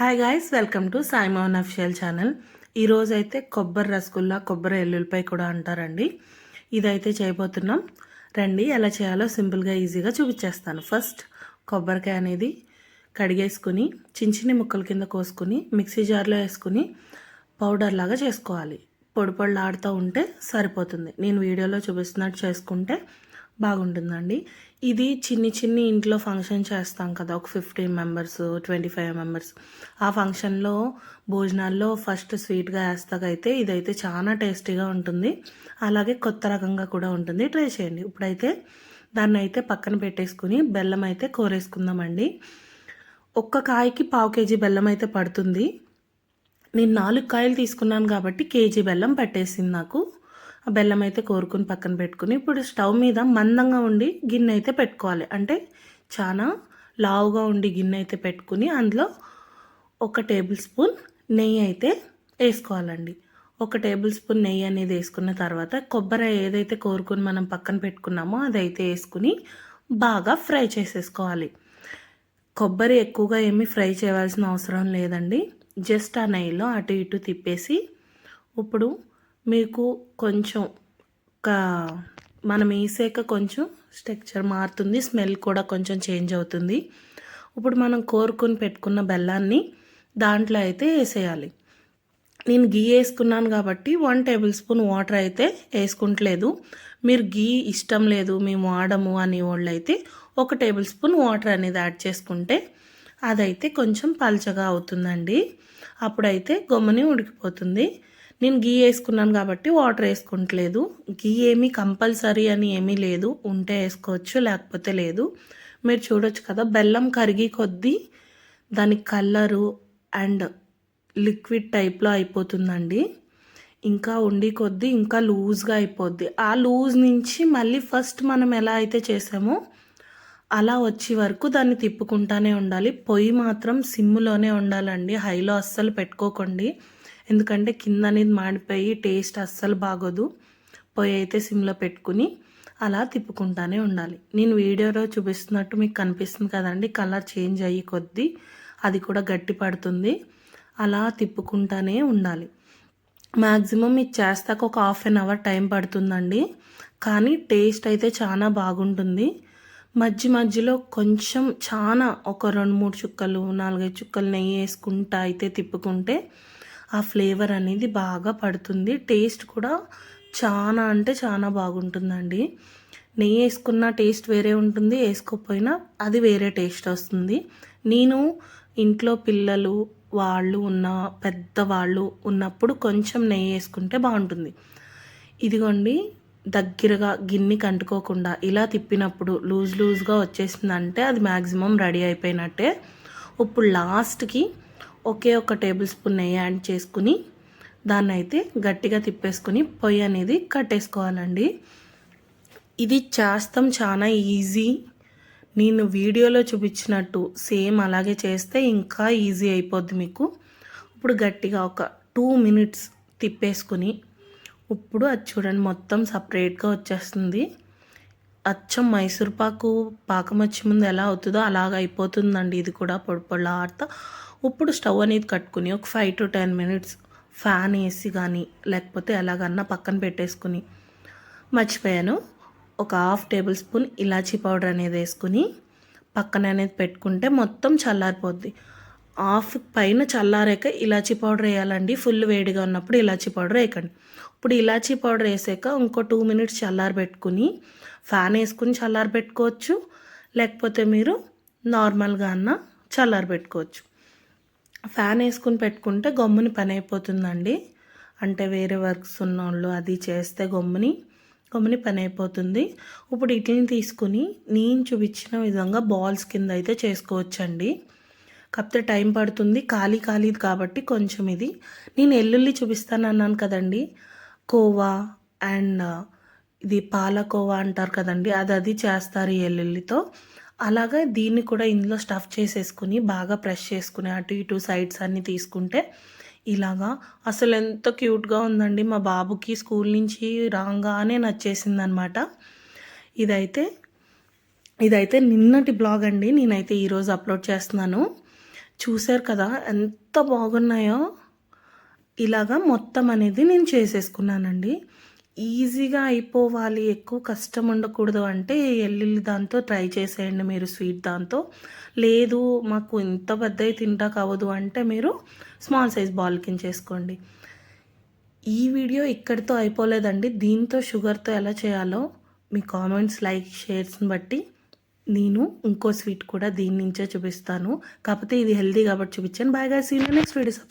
Hi guys welcome to Saimohan official channel ఈరోజు అయితే కొబ్బరి రసగుల్లా కొబ్బరి ఎల్లుల్లిపై కూడా అంటారండి. ఇదైతే చేయబోతున్నాం. రండి ఎలా చేయాలో సింపుల్గా ఈజీగా చూపించేస్తాను. ఫస్ట్ కొబ్బరికాయ అనేది కడిగేసుకుని చిన్న చిన్న ముక్కల కింద కోసుకుని మిక్సీ జార్లో వేసుకుని పౌడర్ లాగా చేసుకోవాలి. పొడి పొడులు ఆడుతూ ఉంటే సరిపోతుంది. నేను వీడియోలో చూపిస్తున్నట్టు చేసుకుంటే బాగుంటుందండి. ఇది చిన్ని చిన్ని ఇంట్లో ఫంక్షన్ చేస్తాం కదా ఒక fifteen members twenty five members. ఆ ఫంక్షన్లో భోజనాల్లో ఫస్ట్ స్వీట్గా వేస్తాకైతే ఇదైతే చాలా టేస్టీగా ఉంటుంది. అలాగే కొత్త రకంగా కూడా ఉంటుంది. ట్రై చేయండి. ఇప్పుడైతే దాన్ని అయితే పక్కన పెట్టేసుకుని బెల్లం అయితే కోరేసుకుందామండి. ఒక్క కాయకి పావు కేజీ బెల్లం అయితే పడుతుంది. నేను నాలుగు కాయలు తీసుకున్నాను కాబట్టి కేజీ బెల్లం పట్టేసింది నాకు. ఆ బెల్లం అయితే కోరుకుని పక్కన పెట్టుకుని ఇప్పుడు స్టవ్ మీద మందంగా ఉండి గిన్నె అయితే పెట్టుకోవాలి. అంటే చాలా లావుగా ఉండి గిన్నె అయితే పెట్టుకుని అందులో ఒక టేబుల్ స్పూన్ నెయ్యి అయితే వేసుకోవాలండి. ఒక టేబుల్ స్పూన్ నెయ్యి అనేది వేసుకున్న తర్వాత కొబ్బరి ఏదైతే కోరుకుని మనం పక్కన పెట్టుకున్నామో అదైతే వేసుకుని బాగా ఫ్రై చేసేసుకోవాలి. కొబ్బరి ఎక్కువగా ఏమీ ఫ్రై చేయవలసిన అవసరం లేదండి. జస్ట్ ఆ నెయ్యిలో అటు ఇటు తిప్పేసి ఇప్పుడు మీకు కొంచెం ఒక మనం వేసాక కొంచెం స్ట్రక్చర్ మారుతుంది స్మెల్ కూడా కొంచెం చేంజ్ అవుతుంది. ఇప్పుడు మనం కోరుకుని పెట్టుకున్న బెల్లాన్ని దాంట్లో అయితే వేసేయాలి. నేను గీ వేసుకున్నాను కాబట్టి వన్ టేబుల్ స్పూన్ వాటర్ అయితే వేసుకుంటలేదు. మీరు గీ ఇష్టం లేదు మేము వాడము అని వాళ్ళు అయితే ఒక టేబుల్ స్పూన్ వాటర్ అనేది యాడ్ చేసుకుంటే అదైతే కొంచెం పల్చగా అవుతుందండి. అప్పుడైతే గొమ్మని ఉడికిపోతుంది. నేను గీ వేసుకున్నాను కాబట్టి వాటర్ వేసుకుంటలేదు. గీ ఏమీ కంపల్సరీ అని ఏమీ లేదు. ఉంటే వేసుకోవచ్చు లేకపోతే లేదు. మీరు చూడొచ్చు కదా బెల్లం కరిగి కొద్దీ దాని కలరు అండ్ లిక్విడ్ టైప్లో అయిపోతుందండి. ఇంకా ఉండి కొద్దీ ఇంకా లూజ్గా అయిపోద్ది. ఆ లూజ్ నుంచి మళ్ళీ ఫస్ట్ మనం ఎలా అయితే చేసామో అలా వచ్చే వరకు దాన్ని తిప్పుకుంటానే ఉండాలి. పొయ్యి మాత్రం సిమ్లోనే ఉండాలండి. హైలో అస్సలు పెట్టుకోకండి. ఎందుకంటే కింద అనేది మాడిపోయి టేస్ట్ అస్సలు బాగోదు. పొయ్యి అయితే సిమ్లో పెట్టుకుని అలా తిప్పుకుంటానే ఉండాలి. నేను వీడియోలో చూపిస్తున్నట్టు మీకు కనిపిస్తుంది కదండి కలర్ చేంజ్ అయ్యి కొద్దీ అది కూడా గట్టి పడుతుంది. అలా తిప్పుకుంటానే ఉండాలి. మ్యాక్సిమం ఇది చేస్తాక ఒక హాఫ్ అన్ అవర్ టైం పడుతుందండి. కానీ టేస్ట్ అయితే చాలా బాగుంటుంది. మధ్య మధ్యలో కొంచెం చాలా ఒక రెండు మూడు చుక్కలు నాలుగైదు చుక్కలు నెయ్యి వేసుకుంటా అయితే తిప్పుకుంటే ఆ ఫ్లేవర్ అనేది బాగా పడుతుంది. టేస్ట్ కూడా చాలా అంటే చాలా బాగుంటుందండి. నెయ్యి వేసుకున్న టేస్ట్ వేరే ఉంటుంది వేసుకోకపోయినా అది వేరే టేస్ట్ వస్తుంది. నేను ఇంట్లో పిల్లలు వాళ్ళు ఉన్న పెద్దవాళ్ళు ఉన్నప్పుడు కొంచెం నెయ్యి వేసుకుంటే బాగుంటుంది. ఇదిగోండి దగ్గరగా గిన్నె కంటుకోకుండా ఇలా తిప్పినప్పుడు లూజ్ లూజ్గా వచ్చేసిందంటే అది మ్యాక్సిమం రెడీ అయిపోయినట్టే. ఇప్పుడు లాస్ట్కి ఒకే ఒక టేబుల్ స్పూన్ నెయ్యి యాడ్ చేసుకుని దాన్ని అయితే గట్టిగా తిప్పేసుకుని పొయ్యి అనేది కట్టేసుకోవాలండి. ఇది చేస్తాం చాలా ఈజీ. నేను వీడియోలో చూపించినట్టు సేమ్ అలాగే చేస్తే ఇంకా ఈజీ అయిపోద్ది మీకు. ఇప్పుడు గట్టిగా ఒక టూ మినిట్స్ తిప్పేసుకుని ఇప్పుడు అది చూడండి మొత్తం సపరేట్గా వచ్చేస్తుంది. అచ్చం మైసూర్పాకు పాకం వచ్చే ముందు ఎలా అవుతుందో అలాగ అయిపోతుందండి. ఇది కూడా పొడి పొడి ఆడతా ఇప్పుడు స్టవ్ అనేది కట్టుకుని ఒక five to ten minutes fan వేసి కానీ లేకపోతే ఎలాగన్నా పక్కన పెట్టేసుకుని మర్చిపోయాను. ఒక హాఫ్ టేబుల్ స్పూన్ ఇలాచీ పౌడర్ అనేది వేసుకుని పక్కన అనేది పెట్టుకుంటే మొత్తం చల్లారిపోద్ది. హాఫ్ పైన చల్లారాక ఇలాచీ పౌడర్ వేయాలండి. ఫుల్ వేడిగా ఉన్నప్పుడు ఇలాచీ పౌడర్ వేయకండి. ఇప్పుడు ఇలాచీ పౌడర్ వేసాక ఇంకో టూ మినిట్స్ చల్లారి పెట్టుకుని ఫ్యాన్ వేసుకుని చల్లారి పెట్టుకోవచ్చు లేకపోతే మీరు నార్మల్గా అన్న చల్లారి పెట్టుకోవచ్చు ఫ్యాన్ వేసుకుని పెట్టుకుంటే గమ్ముని పని అయిపోతుందండి. అంటే వేరే వర్క్స్ ఉన్నోళ్ళు అది చేస్తే గమ్ముని గమ్ముని పని అయిపోతుంది. ఇప్పుడు ఇడ్లీని తీసుకుని నేను చూపించిన విధంగా బాల్స్ కింద అయితే చేసుకోవచ్చండి. కాకపోతే టైం పడుతుంది ఖాళీ ఖాళీ కాబట్టి కొంచెం ఇది. నేను ఎల్లుల్లి చూపిస్తాను అన్నాను కదండి. కోవా అండ్ ఇది పాలకోవా అంటారు కదండి. అది అది చేస్తారు ఈ ఎల్లుల్లితో. అలాగే దీన్ని కూడా ఇందులో స్టఫ్ చేసేసుకుని బాగా ప్రెస్ చేసుకుని అటు ఇటు సైడ్స్ అన్నీ తీసుకుంటే ఇలాగా. అసలు ఎంత క్యూట్గా ఉందండి. మా బాబుకి స్కూల్ నుంచి రాగానే నచ్చేసింది అనమాట ఇదైతే ఇదైతే నిన్నటి బ్లాగ్ అండి. నేనైతే ఈరోజు అప్లోడ్ చేస్తున్నాను. చూశారు కదా ఎంత బాగున్నాయో. ఇలాగా మొత్తం అనేది నేను చేసేసుకున్నానండి. ఈజీగా అయిపోవాలి ఎక్కువ కష్టం ఉండకూడదు అంటే ఎల్లుల్లి దాంతో ట్రై చేసేయండి మీరు స్వీట్ దాంతో. లేదు మాకు ఇంత పెద్దవి తింటా కావదు అంటే మీరు స్మాల్ సైజ్ బాల్ కింద చేసుకోండి. ఈ వీడియో ఇక్కడితో అయిపోలేదండి. దీంతో షుగర్తో ఎలా చేయాలో మీ కామెంట్స్ లైక్ షేర్స్ని బట్టి నేను ఇంకో స్వీట్ కూడా దీని నుంచే చూపిస్తాను. కాకపోతే ఇది హెల్దీ కాబట్టి చూపించాను. బాయ్గా సీన్ నెక్స్ట్ వీడియో.